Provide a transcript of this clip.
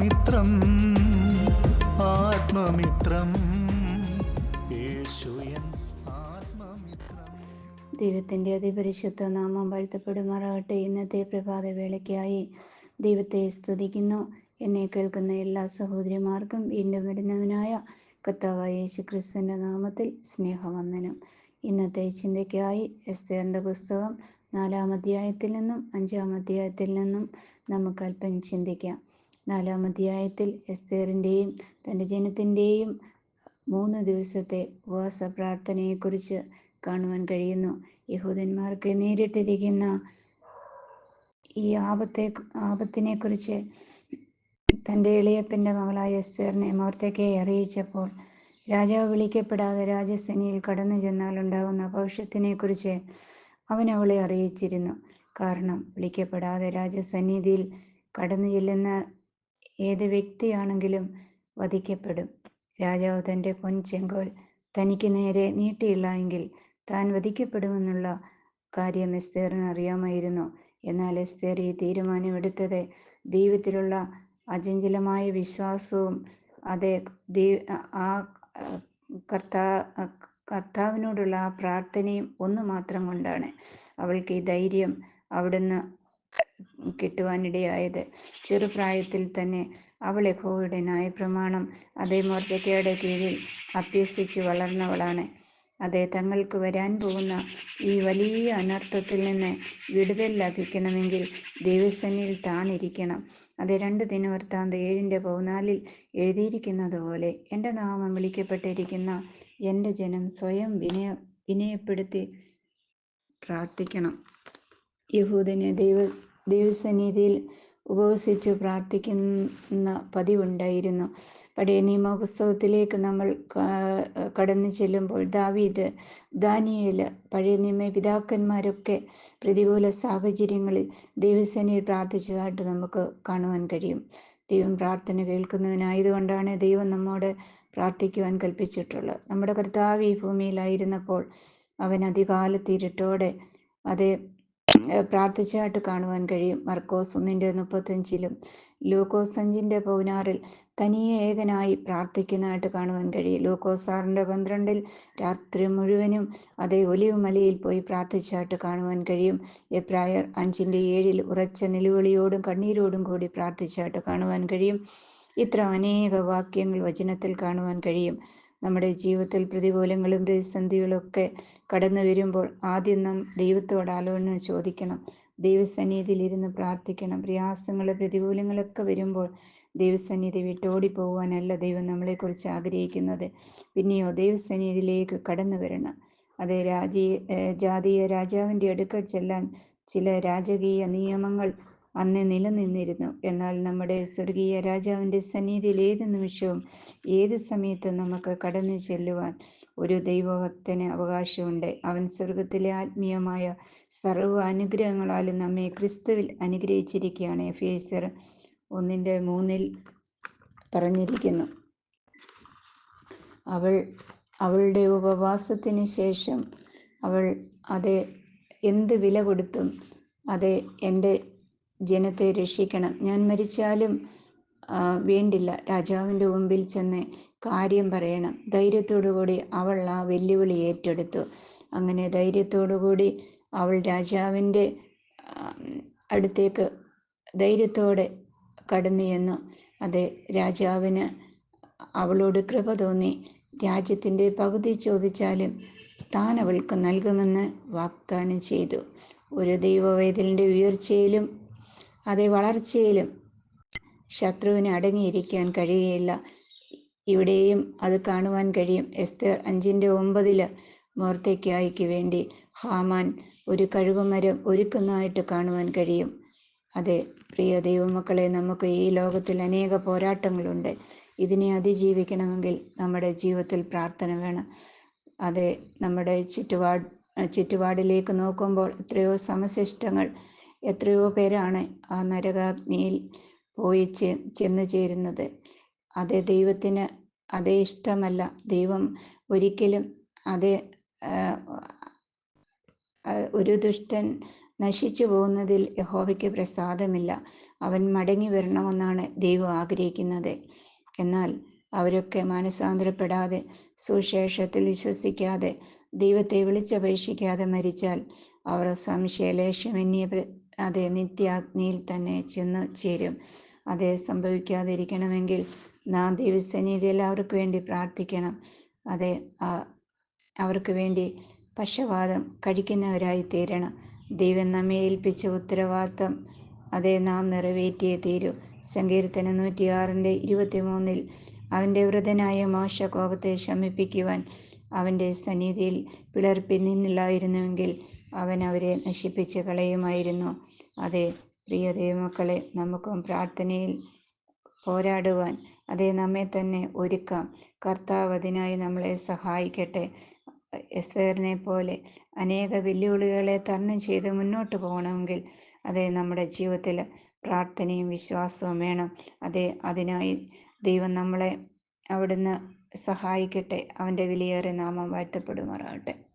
ആത്മമിത്രം ആത്മമിത്രം. ദൈവത്തിന്റെ അതിപരിശുദ്ധ നാമം വാഴ്ത്തപ്പെടുമാറാകട്ടെ. ഇന്നത്തെ പ്രഭാത വേളയ്ക്കായി ദൈവത്തെ സ്തുതിക്കുന്നു. എന്നെ കേൾക്കുന്ന എല്ലാ സഹോദരിമാർക്കും വീണ്ടും വരുന്നവനായ കർത്താവായ യേശു ക്രിസ്തുവിന്റെ നാമത്തിൽ സ്നേഹവന്ദനം. ഇന്നത്തെ ചിന്തയ്ക്കായി എസ്തേറിന്റെ പുസ്തകം നാലാം അധ്യായത്തിൽ നിന്നും അഞ്ചാം അധ്യായത്തിൽ നിന്നും നമുക്ക് അല്പം ചിന്തിക്കാം. നാലാം അധ്യായത്തിൽ എസ്തേറിന്റെയും തന്റെ ജനത്തിന്റെയും മൂന്ന് ദിവസത്തെ ഉപവാസ പ്രാർത്ഥനയെക്കുറിച്ച് കാണുവാൻ കഴിയുന്നു. യഹൂദന്മാർക്ക് നേരിട്ടിരിക്കുന്ന ഈ ആപത്തെ ആപത്തിനെക്കുറിച്ച് തന്റെ ഇളയപ്പന്റെ മകളായ എസ്തേറിനെ മോർത്തേക്കെ അറിയിച്ചപ്പോൾ രാജാവ് വിളിക്കപ്പെടാതെ രാജസേനയിൽ കടന്നു ചെന്നാൽ ഉണ്ടാകുന്ന ഭവിഷ്യത്തിനെക്കുറിച്ച് അവൻ അവളെ അറിയിച്ചിരുന്നു. കാരണം വിളിക്കപ്പെടാതെ രാജസന്നിധിയിൽ കടന്നു ചെല്ലുന്ന ഏത് വ്യക്തിയാണെങ്കിലും വധിക്കപ്പെടും. രാജാവ് തന്റെ പൊൻചെങ്കോൽ തനിക്ക് നേരെ നീട്ടിയില്ല എങ്കിൽ താൻ വധിക്കപ്പെടുമെന്നുള്ള കാര്യം എസ്തേറിന് അറിയാമായിരുന്നു. എന്നാൽ എസ്തേർ ഈ തീരുമാനമെടുത്തത് ദൈവത്തിലുള്ള അചഞ്ചലമായ വിശ്വാസവും അതേ ദൈ ആ കർത്താ കർത്താവിനോടുള്ള ആ പ്രാർത്ഥനയും ഒന്ന് മാത്രം കൊണ്ടാണ്. അവൾക്ക് ഈ ധൈര്യം അവിടുന്ന് കിട്ടുവാനിടയായത്. ചെറുപ്രായത്തിൽ തന്നെ അവൾ യഹോവയുടെ ന്യായപ്രമാണം അതേ മോർജക്കയുടെ കീഴിൽ അഭ്യസിച്ച് വളർന്നവളാണ്. അതെ തങ്ങൾക്ക് വരാൻ പോകുന്ന ഈ വലിയ അനർത്ഥത്തിൽ നിന്ന് വിടുതൽ ലഭിക്കണമെങ്കിൽ ദൈവസന്നിൽ താണിരിക്കണം. അത് രണ്ട് ദിനവൃത്താന്ത ഏഴിന്റെ പതിനാലിൽ എഴുതിയിരിക്കുന്നത് പോലെ എന്റെ നാമം വിളിക്കപ്പെട്ടിരിക്കുന്ന എന്റെ ജനം സ്വയം വിനയ വിനയപ്പെടുത്തി പ്രാർത്ഥിക്കണം. യഹൂദന് ദൈവ ദൈവസന്നിധിയിൽ ഉപവസിച്ച് പ്രാർത്ഥിക്കുന്ന പതിവുണ്ടായിരുന്നു. പഴയ നിയമ പുസ്തകത്തിലേക്ക് നമ്മൾ കടന്നു ചെല്ലുമ്പോൾ ദാവീദ് ദാനിയേൽ പഴയ നിയമ പിതാക്കന്മാരൊക്കെ പ്രതികൂല സാഹചര്യങ്ങളിൽ ദൈവസേനയിൽ പ്രാർത്ഥിച്ചതായിട്ട് നമുക്ക് കാണുവാൻ കഴിയും. ദൈവം പ്രാർത്ഥന കേൾക്കുന്നവനായതുകൊണ്ടാണ് ദൈവം നമ്മോട് പ്രാർത്ഥിക്കുവാൻ കൽപ്പിച്ചിട്ടുള്ളത്. നമ്മുടെ കർത്താവ് ഈ ഭൂമിയിലായിരുന്നപ്പോൾ അവൻ അധികാലത്തിരുട്ടോടെ അതേ പ്രാർത്ഥിച്ചായിട്ട് കാണുവാൻ കഴിയും. മർക്കോസ് ഒന്നിന്റെ മുപ്പത്തഞ്ചിലും ലൂക്കോസ് അഞ്ചിന്റെ പതിനാറിൽ തനിയെ ഏകനായി പ്രാർത്ഥിക്കുന്നതായിട്ട് കാണുവാൻ കഴിയും. ലൂക്കോസ് ആറിന്റെ പന്ത്രണ്ടിൽ രാത്രി മുഴുവനും അതേ ഒലിവ് മലയിൽ പോയി പ്രാർത്ഥിച്ചായിട്ട് കാണുവാൻ കഴിയും. എബ്രായർ അഞ്ചിന്റെ ഏഴിൽ ഉറച്ച നിലവിളിയോടും കണ്ണീരോടും കൂടി പ്രാർത്ഥിച്ചായിട്ട് കാണുവാൻ കഴിയും. ഇത്ര അനേക വാക്യങ്ങൾ വചനത്തിൽ കാണുവാൻ കഴിയും. നമ്മുടെ ജീവിതത്തിൽ പ്രതികൂലങ്ങളും പ്രതിസന്ധികളും ഒക്കെ കടന്നു വരുമ്പോൾ ആദ്യം നാം ദൈവത്തോട് ആലോചന ചോദിക്കണം. ദൈവസന്നിധിയിൽ ഇരുന്ന് പ്രാർത്ഥിക്കണം. പ്രയാസങ്ങൾ പ്രതികൂലങ്ങളൊക്കെ വരുമ്പോൾ ദൈവസന്നിധി വിട്ടോടി പോകുവാനല്ല ദൈവം നമ്മളെക്കുറിച്ച് ആഗ്രഹിക്കുന്നത്. പിന്നെയോ ദൈവസന്നിധിയിലേക്ക് കടന്നു വരണം. അത് രാജീ ജാതീയ രാജാവിന്റെ അടുക്കൽ ചെല്ലാൻ ചില രാജകീയ നിയമങ്ങൾ അന്ന് നിലനിന്നിരുന്നു. എന്നാൽ നമ്മുടെ സ്വർഗീയ രാജാവിന്റെ സന്നിധിയിൽ ഏത് നിമിഷവും ഏത് സമയത്തും നമുക്ക് കടന്നു ചെല്ലുവാൻ ഒരു ദൈവഭക്തന് അവകാശമുണ്ട്. അവൻ സ്വർഗത്തിലെ ആത്മീയമായ സർവ അനുഗ്രഹങ്ങളാലും നമ്മെ ക്രിസ്തുവിൽ അനുഗ്രഹിച്ചിരിക്കുകയാണ്. എഫേസർ ഒന്നിന്റെ മൂന്നിൽ പറഞ്ഞിരിക്കുന്നു. അവൾ അവളുടെ ഉപവാസത്തിന് ശേഷം അവൾ അതെ എന്ത് വില കൊടുത്തും അതെ എന്റെ ജനത്തെ രക്ഷിക്കണം. ഞാൻ മരിച്ചാലും വേണ്ടില്ല. രാജാവിന്റെ മുമ്പിൽ ചെന്ന് കാര്യം പറയണം. ധൈര്യത്തോടുകൂടി അവൾ ആ വെല്ലുവിളി ഏറ്റെടുത്തു. അങ്ങനെ ധൈര്യത്തോടുകൂടി അവൾ രാജാവിന്റെ അടുത്തേക്ക് ധൈര്യത്തോടെ കടന്നു ചെന്നു. അത് രാജാവിന് അവളോട് കൃപ തോന്നി. രാജ്യത്തിന്റെ പകുതി ചോദിച്ചാലും താൻ അവൾക്ക് നൽകുമെന്ന് വാഗ്ദാനം ചെയ്തു. ഒരു ദൈവവേദലിന്റെ ഉയർച്ചയിലും അതേ വളർച്ചയിലും ശത്രുവിന് അടങ്ങിയിരിക്കാൻ കഴിയുകയില്ല. ഇവിടെയും അത് കാണുവാൻ കഴിയും. എസ്തർ അഞ്ചിന്റെ ഒമ്പതിൽ മോർത്തയ്ക്കായിക്ക് വേണ്ടി ഹാമാൻ ഒരു കഴുകുമരം ഒരുക്കുന്നതായിട്ട് കാണുവാൻ കഴിയും. അതെ പ്രിയ ദൈവമക്കളെ നമുക്ക് ഈ ലോകത്തിൽ അനേക പോരാട്ടങ്ങളുണ്ട്. ഇതിനെ അതിജീവിക്കണമെങ്കിൽ നമ്മുടെ ജീവിതത്തിൽ പ്രാർത്ഥന വേണം. അതെ നമ്മുടെ ചുറ്റുപാട് ചുറ്റുപാടിലേക്ക് നോക്കുമ്പോൾ എത്രയോ സമശിഷ്ടങ്ങൾ എത്രയോ പേരാണ് ആ നരകാഗ്നിയിൽ പോയി ചെ ചെന്ന് ചേരുന്നത്. അത് ദൈവത്തിന് അതേ ഇഷ്ടമല്ല. ദൈവം ഒരിക്കലും അതേ ഒരു ദുഷ്ടൻ നശിച്ചു പോകുന്നതിൽ യഹോവയ്ക്ക് പ്രസാദമില്ല. അവൻ മടങ്ങി വരണമെന്നാണ് ദൈവം ആഗ്രഹിക്കുന്നത്. എന്നാൽ അവരൊക്കെ മാനസാന്തരപ്പെടാതെ സുശേഷത്തിൽ വിശ്വസിക്കാതെ ദൈവത്തെ വിളിച്ചപേക്ഷിക്കാതെ മരിച്ചാൽ അവർ സംശയലേശമന്യേ അതെ നിത്യാഗ്നിയിൽ തന്നെ ചെന്ന് ചേരും. അതേ സംഭവിക്കാതിരിക്കണമെങ്കിൽ നാം ദൈവസന്നിധിയിൽ അവർക്ക് വേണ്ടി പ്രാർത്ഥിക്കണം. അതെ അവർക്ക് വേണ്ടി പക്ഷപാതം കഴിക്കുന്നവരായി തീരണം. ദൈവം നമ്മെ ഏൽപ്പിച്ച ഉത്തരവാദിത്തം അതേ നാം നിറവേറ്റിയേ തീരൂ. സങ്കീർത്തനം നൂറ്റിയാറിന്റെ ഇരുപത്തിമൂന്നിൽ അവന്റെ വൃതനായ മോശ കോപത്തെ ശമിപ്പിക്കുവാൻ അവന്റെ സന്നിധിയിൽ പിളർപ്പി നിന്നില്ലായിരുന്നുവെങ്കിൽ അവൻ അവരെ നശിപ്പിച്ച് കളയുമായിരുന്നു. അതെ പ്രിയ ദൈവമക്കളെ നമുക്കും പ്രാർത്ഥനയിൽ പോരാടുവാൻ അതെ നമ്മെ തന്നെ ഒരുക്കാം. കർത്താവ് അതിനായി നമ്മളെ സഹായിക്കട്ടെ. എസ്തേറിനെ പോലെ അനേക വെല്ലുവിളികളെ തരണം ചെയ്ത് മുന്നോട്ട് പോകണമെങ്കിൽ അതെ നമ്മുടെ ജീവിതത്തിൽ പ്രാർത്ഥനയും വിശ്വാസവും വേണം. അതെ അതിനായി ദൈവം നമ്മളെ അവിടുന്ന് സഹായിക്കട്ടെ. അവന്റെ വിലയേറെ നാമം വാഴ്ത്തപ്പെടുമാറാകട്ടെ.